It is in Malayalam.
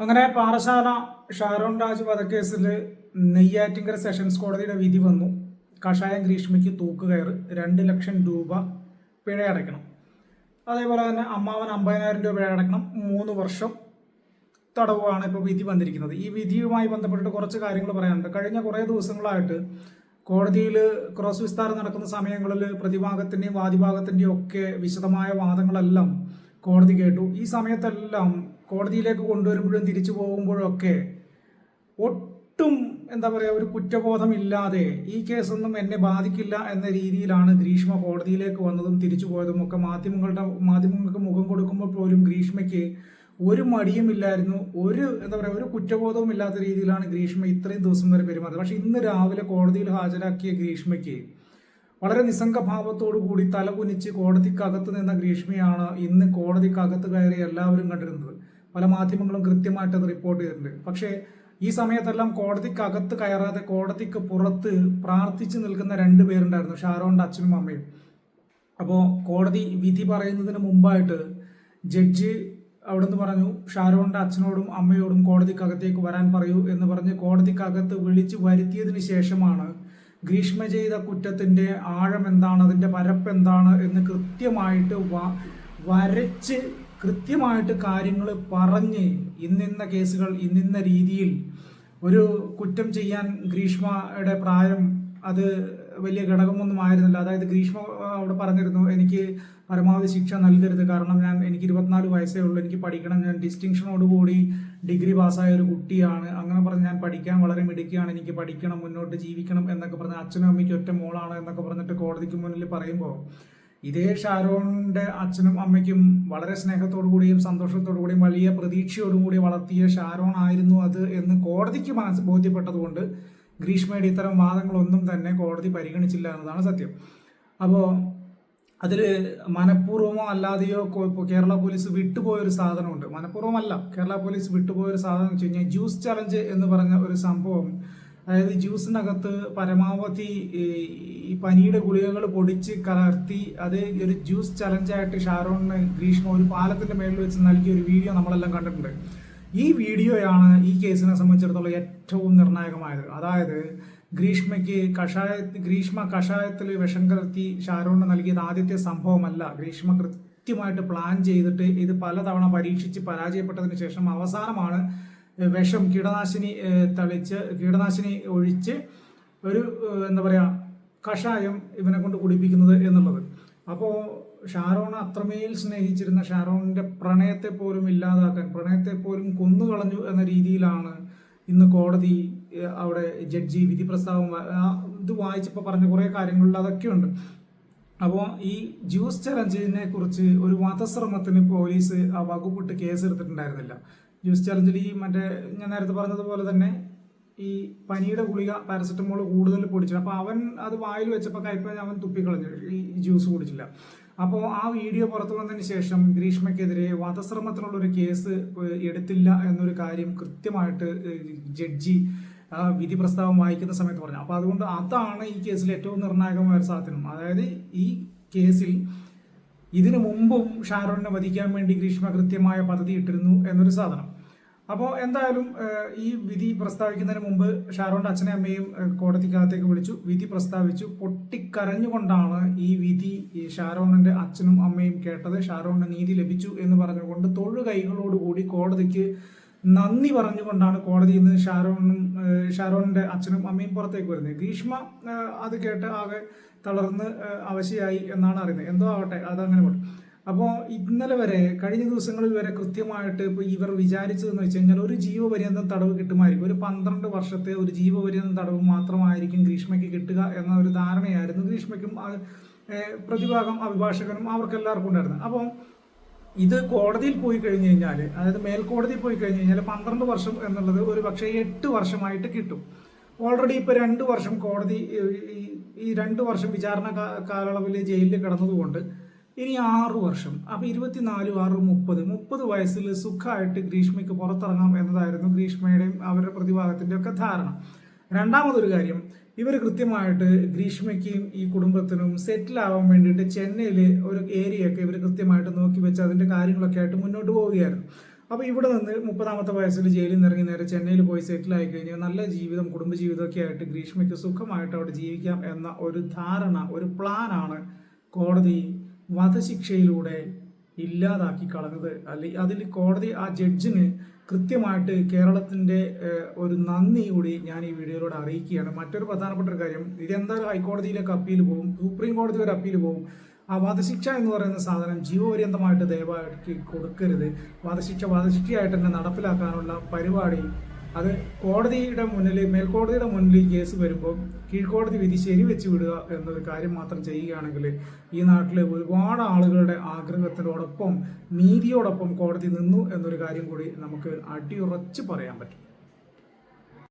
അങ്ങനെ പാറശാല ഷാരോൺ രാജ് വധക്കേസിൽ നെയ്യാറ്റിങ്കര സെഷൻസ് കോടതിയുടെ വിധി വന്നു. കഷായം ഗ്രീഷ്മയ്ക്ക് തൂക്കുകയറ് രണ്ട് ലക്ഷം രൂപ പിഴ അടയ്ക്കണം. അതേപോലെ തന്നെ അമ്മാവൻ അമ്പതിനായിരം രൂപ പിഴ അടയ്ക്കണം. മൂന്ന് വർഷം തടവാണ് ഇപ്പോൾ വിധി വന്നിരിക്കുന്നത്. ഈ വിധിയുമായി ബന്ധപ്പെട്ടിട്ട് കുറച്ച് കാര്യങ്ങൾ പറയാനുണ്ട്. കഴിഞ്ഞ കുറേ ദിവസങ്ങളായിട്ട് കോടതിയിൽ ക്രോസ് വിസ്താരം നടക്കുന്ന സമയങ്ങളിൽ പ്രതിഭാഗത്തിന്റെയും വാദിഭാഗത്തിന്റെയും ഒക്കെ വിശദമായ വാദങ്ങളെല്ലാം കോടതി കേട്ടു. ഈ സമയത്തെല്ലാം കോടതിയിലേക്ക് കൊണ്ടുവരുമ്പോഴും തിരിച്ചു പോകുമ്പോഴും ഒക്കെ ഒട്ടും എന്താ പറയുക ഒരു കുറ്റബോധമില്ലാതെ ഈ കേസൊന്നും എന്നെ ബാധിക്കില്ല എന്ന രീതിയിലാണ് ഗ്രീഷ്മ കോടതിയിലേക്ക് വന്നതും തിരിച്ചു പോയതും ഒക്കെ. മാധ്യമങ്ങളുടെ മാധ്യമങ്ങൾക്ക് മുഖം കൊടുക്കുമ്പോൾ പോലും ഗ്രീഷ്മയ്ക്ക് ഒരു മടിയുമില്ലായിരുന്നു ഒരു എന്താ പറയുക ഒരു കുറ്റബോധവും ഇല്ലാത്ത രീതിയിലാണ് ഗ്രീഷ്മ ഇത്രയും ദിവസം വരെ പെരുമാറുന്നത് പക്ഷേ ഇന്ന് രാവിലെ കോടതിയിൽ ഹാജരാക്കിയ ഗ്രീഷ്മയ്ക്ക് വളരെ നിസ്സംഗഭാവത്തോടു കൂടി തലകുനിച്ച് കോടതിക്കകത്ത് നിന്ന ഗ്രീഷ്മയാണ് ഇന്ന് കോടതിക്കകത്ത് കയറി എല്ലാവരും കണ്ടിരുന്നത്. പല മാധ്യമങ്ങളും കൃത്യമായിട്ട് അത് റിപ്പോർട്ട് ചെയ്തിട്ടുണ്ട്. പക്ഷേ ഈ സമയത്തെല്ലാം കോടതിക്കകത്ത് കയറാതെ കോടതിക്ക് പുറത്ത് പ്രാർത്ഥിച്ചു നിൽക്കുന്ന രണ്ട് പേരുണ്ടായിരുന്നു ഷാരോന്റെ അച്ഛനും അമ്മയും. അപ്പോൾ കോടതി വിധി പറയുന്നതിന് മുമ്പായിട്ട് ജഡ്ജി അവിടുന്ന് പറഞ്ഞു ഷാരോന്റെ അച്ഛനോടും അമ്മയോടും കോടതിക്കകത്തേക്ക് വരാൻ പറയൂ എന്ന് പറഞ്ഞ് കോടതിക്കകത്ത് വിളിച്ചു വരുത്തിയതിന് ശേഷമാണ് ഗ്രീഷ്മ ചെയ്ത കുറ്റത്തിന്റെ ആഴം എന്താണ് അതിന്റെ പരപ്പ് എന്താണ് എന്ന് കൃത്യമായിട്ട് വരച്ച് കൃത്യമായിട്ട് കാര്യങ്ങൾ പറഞ്ഞ് ഇന്നിന്ന കേസുകൾ ഇന്നിന്ന രീതിയിൽ ഒരു കുറ്റം ചെയ്യാൻ ഗ്രീഷ്മയുടെ പ്രായം അത് വലിയ ഘടകമൊന്നും ആയിരുന്നില്ല. അതായത് ഗ്രീഷ്മ അവിടെ പറഞ്ഞിരുന്നു എനിക്ക് പരമാവധി ശിക്ഷ നൽകരുത്. കാരണം ഞാൻ എനിക്ക് ഇരുപത്തിനാല് വയസ്സേ ഉള്ളൂ. എനിക്ക് പഠിക്കണം. ഞാൻ ഡിസ്റ്റിങ്ഷനോടുകൂടി ഡിഗ്രി പാസ്സായ ഒരു കുട്ടിയാണ്. അങ്ങനെ പറഞ്ഞ് ഞാൻ പഠിക്കാൻ വളരെ മിടുക്കിയാണ്. എനിക്ക് പഠിക്കണം മുന്നോട്ട് ജീവിക്കണം എന്നൊക്കെ പറഞ്ഞ് അച്ഛനും അമ്മയ്ക്ക് ഒറ്റ മോളാണ് എന്നൊക്കെ പറഞ്ഞിട്ട് കോടതിക്ക് മുന്നിൽ പറയുമ്പോൾ ഇതേ ഷാരോണിന്റെ അച്ഛനും അമ്മയ്ക്കും വളരെ സ്നേഹത്തോടു കൂടിയും സന്തോഷത്തോടു കൂടിയും വലിയ പ്രതീക്ഷയോടും കൂടി വളർത്തിയ ഷാരോൺ ആയിരുന്നു അത് എന്ന് കോടതിക്ക് മനസ്സ് ബോധ്യപ്പെട്ടതുകൊണ്ട് ഗ്രീഷ്മയുടെ ഇത്തരം വാദങ്ങളൊന്നും തന്നെ കോടതി പരിഗണിച്ചില്ല എന്നതാണ് സത്യം. അപ്പോൾ അതിൽ മനഃപൂർവമോ അല്ലാതെയോ കേരള പോലീസ് വിട്ടുപോയൊരു സാധനമുണ്ട്. മനഃപൂർവമല്ല. കേരള പോലീസ് വിട്ടുപോയൊരു സാധനം എന്ന് വെച്ച് കഴിഞ്ഞാൽ ജ്യൂസ് ചലഞ്ച് എന്ന് പറഞ്ഞ ഒരു സംഭവം അതായത് ജ്യൂസിനകത്ത് പരമാവധി ഈ പനിയുടെ ഗുളികകൾ പൊടിച്ച് കലർത്തി അത് ഒരു ജ്യൂസ് ചലഞ്ചായിട്ട് ഷാരോണിന് ഗ്രീഷ്മ ഒരു പാലത്തിന്റെ മേളിൽ വെച്ച് നൽകിയ ഒരു വീഡിയോ നമ്മളെല്ലാം കണ്ടിട്ടുണ്ട്. ഈ വീഡിയോയാണ് ഈ കേസിനെ സംബന്ധിച്ചിടത്തോളം ഏറ്റവും നിർണായകമായത്. അതായത് ഗ്രീഷ്മയ്ക്ക് കഷായ ഗ്രീഷ്മ കഷായത്തിൽ വിഷം കലർത്തി ഷാരോണിന് നൽകിയത് ആദ്യത്തെ സംഭവമല്ല. ഗ്രീഷ്മ കൃത്യമായിട്ട് പ്ലാൻ ചെയ്തിട്ട് ഇത് പലതവണ പരീക്ഷിച്ച് പരാജയപ്പെട്ടതിന് ശേഷം അവസാനമാണ് വിഷം കീടനാശിനി തളിച്ച് കീടനാശിനി ഒഴിച്ച് ഒരു എന്താ പറയുക കഷായം ഇവനെ കൊണ്ട് കുടിപ്പിക്കുന്നത് എന്നുള്ളത്. അപ്പോൾ ഷാരോൺ അത്രമേൽ സ്നേഹിച്ചിരുന്ന ഷാരോണിന്റെ പ്രണയത്തെ പോലും ഇല്ലാതാക്കാൻ പ്രണയത്തെ പോലും കൊന്നുകളഞ്ഞു എന്ന രീതിയിലാണ് ഇന്ന് കോടതി അവിടെ ജഡ്ജി വിധി പ്രസ്താവം ഇത് വായിച്ചപ്പോൾ പറഞ്ഞ കുറേ കാര്യങ്ങളിൽ അതൊക്കെയുണ്ട്. അപ്പോൾ ഈ ജ്യൂസ് ചലഞ്ചിനെ കുറിച്ച് ഒരു വധശ്രമത്തിന് പോലീസ് ആ വകുപ്പിട്ട് കേസ് എടുത്തിട്ടുണ്ടായിരുന്നില്ല ജ്യൂസ് ചലഞ്ചിൽ ഈ മറ്റേ ഞാൻ നേരത്തെ പറഞ്ഞതുപോലെ തന്നെ ഈ പനിയുടെ ഗുളിക പാരസെറ്റമോൾ കൂടുതൽ പൊടിച്ചിട്ട് അപ്പോൾ അവൻ അത് വായിൽ വെച്ചപ്പോൾ കയ്പ അവൻ തുപ്പിക്കളഞ്ഞു. ഈ ജ്യൂസ് കുടിച്ചില്ല. അപ്പോൾ ആ വീഡിയോ പുറത്തു വന്നതിന് ശേഷം ഗ്രീഷ്മയ്ക്കെതിരെ വധശ്രമത്തിനുള്ള ഒരു കേസ് എടുത്തില്ല എന്നൊരു കാര്യം കൃത്യമായിട്ട് ജഡ്ജി വിധി പ്രസ്താവം വായിക്കുന്ന സമയത്ത് പറഞ്ഞു. അപ്പോൾ അതുകൊണ്ട് അതാണ് ഈ കേസിൽ ഏറ്റവും നിർണായകമായ ഒരു സാധനം അതായത് ഈ കേസിൽ ഇതിനു മുമ്പും ഷാരോണിനെ വധിക്കാൻ വേണ്ടി ഗ്രീഷ്മ കൃത്യമായ പദ്ധതി ഇട്ടിരുന്നു എന്നൊരു സാധനം. അപ്പോൾ എന്തായാലും ഈ വിധി പ്രസ്താവിക്കുന്നതിന് മുമ്പ് ഷാരോണിന്റെ അച്ഛനെ അമ്മയും കോടതിക്കകത്തേക്ക് വിളിച്ചു. വിധി പ്രസ്താവിച്ചു. പൊട്ടിക്കരഞ്ഞുകൊണ്ടാണ് ഈ വിധി ഷാരോണിന്റെ അച്ഛനും അമ്മയും കേട്ടത്. ഷാരോണിന് നീതി ലഭിച്ചു എന്ന് പറഞ്ഞുകൊണ്ട് തൊഴു കൈകളോടുകൂടി കോടതിക്ക് നന്ദി പറഞ്ഞുകൊണ്ടാണ് കോടതി ഇന്ന് ഷാരോണും ഷാരോണിന്റെ അച്ഛനും അമ്മയും പുറത്തേക്ക് വരുന്നത്. ഗ്രീഷ്മ അത് കേട്ട് ആകെ തളർന്ന് അവശയായി എന്നാണ് അറിയുന്നത്. എന്തോ ആവട്ടെ അതങ്ങനെ പോട്ടെ. അപ്പോൾ ഇന്നലെ വരെ കഴിഞ്ഞ ദിവസങ്ങളിൽ വരെ കൃത്യമായിട്ട് ഇപ്പോൾ ഇവർ വിചാരിച്ചതെന്ന് വെച്ച് കഴിഞ്ഞാൽ ഒരു ജീവപര്യന്തം തടവ് കിട്ടുമായിരിക്കും. ഒരു പന്ത്രണ്ട് വർഷത്തെ ഒരു ജീവപര്യന്തം തടവ് മാത്രമായിരിക്കും ഗ്രീഷ്മയ്ക്ക് കിട്ടുക എന്ന ഒരു ധാരണയായിരുന്നു ഗ്രീഷ്മയ്ക്കും പ്രതിഭാഗം അഭിഭാഷകനും അവർക്കെല്ലാവർക്കും ഉണ്ടായിരുന്നത്. അപ്പോൾ ഇത് കോടതിയിൽ പോയി കഴിഞ്ഞു കഴിഞ്ഞാൽ അതായത് മേൽക്കോടതിയിൽ പോയി കഴിഞ്ഞു കഴിഞ്ഞാൽ പന്ത്രണ്ട് വർഷം എന്നുള്ളത് ഒരു പക്ഷേ എട്ട് വർഷമായിട്ട് കിട്ടും. ഓൾറെഡി ഇപ്പോൾ രണ്ട് വർഷം കോടതി ഈ- രണ്ട് വർഷം വിചാരണ കാലയളവിൽ ജയിലിൽ കിടന്നതുകൊണ്ട് ഇനി ആറ് വർഷം അപ്പോൾ ഇരുപത്തിനാല് ആറ് മുപ്പത് മുപ്പത് വയസ്സിൽ സുഖമായിട്ട് ഗ്രീഷ്മയ്ക്ക് പുറത്തിറങ്ങാം എന്നതായിരുന്നു ഗ്രീഷ്മയുടെയും അവരുടെ പ്രതിഭാഗത്തിന്റെ ഒക്കെ ധാരണ. രണ്ടാമതൊരു കാര്യം ഇവർ കൃത്യമായിട്ട് ഗ്രീഷ്മയ്ക്കും ഈ കുടുംബത്തിനും സെറ്റിൽ ആവാൻ വേണ്ടിയിട്ട് ചെന്നൈയിൽ ഒരു ഏരിയ ഒക്കെ ഇവർ കൃത്യമായിട്ട് നോക്കി വെച്ച് അതിന്റെ കാര്യങ്ങളൊക്കെ ആയിട്ട് മുന്നോട്ട് പോവുകയായിരുന്നു. അപ്പോൾ ഇവിടെ നിന്ന് മുപ്പതാമത്തെ വയസ്സിൽ ജയിലിൽ നിന്ന് ഇറങ്ങി നേരെ ചെന്നൈയിൽ പോയി സെറ്റിൽ ആയി കഴിഞ്ഞാൽ നല്ല ജീവിതം കുടുംബജീവിതമൊക്കെ ആയിട്ട് ഗ്രീഷ്മയ്ക്ക് സുഖമായിട്ട് അവിടെ ജീവിക്കാം എന്ന ഒരു ധാരണ ഒരു പ്ലാനാണ് കോടതി വധശിക്ഷയിലൂടെ ഇല്ലാതാക്കി കളഞ്ഞത്. അല്ലെങ്കിൽ അതിൽ കോടതി ആ ജഡ്ജിന് കൃത്യമായിട്ട് കേരളത്തിന്റെ ഒരു നന്ദി കൂടി ഞാൻ ഈ വീഡിയോയിലൂടെ അറിയിക്കുകയാണ്. മറ്റൊരു പ്രധാനപ്പെട്ട ഒരു കാര്യം ഇതെന്തായാലും ഹൈക്കോടതിയിലേക്ക് അപ്പീൽ പോകും സുപ്രീം കോടതി വരെ അപ്പീൽ പോകും ആ വധശിക്ഷ എന്ന് പറയുന്ന സാധനം ജീവപര്യന്തമായിട്ട് ദയവായിട്ട് കൊടുക്കരുത്. വധശിക്ഷ വധശിക്ഷയായിട്ട് തന്നെ നടപ്പിലാക്കാനുള്ള പരിപാടി അത് കോടതിയുടെ മുന്നിൽ മേൽക്കോടതിയുടെ മുന്നിൽ കേസ് വരുമ്പോൾ കീഴ്ക്കോടതി വിധി ശരിവെച്ച് വിടുക എന്നൊരു കാര്യം മാത്രം ചെയ്യുകയാണെങ്കിൽ ഈ നാട്ടിലെ ഒരുപാട് ആളുകളുടെ ആഗ്രഹത്തിനോടൊപ്പം നീതിയോടൊപ്പം കോടതി നിന്നു എന്നൊരു കാര്യം കൂടി നമുക്ക് അടിയുറച്ച് പറയാൻ പറ്റും.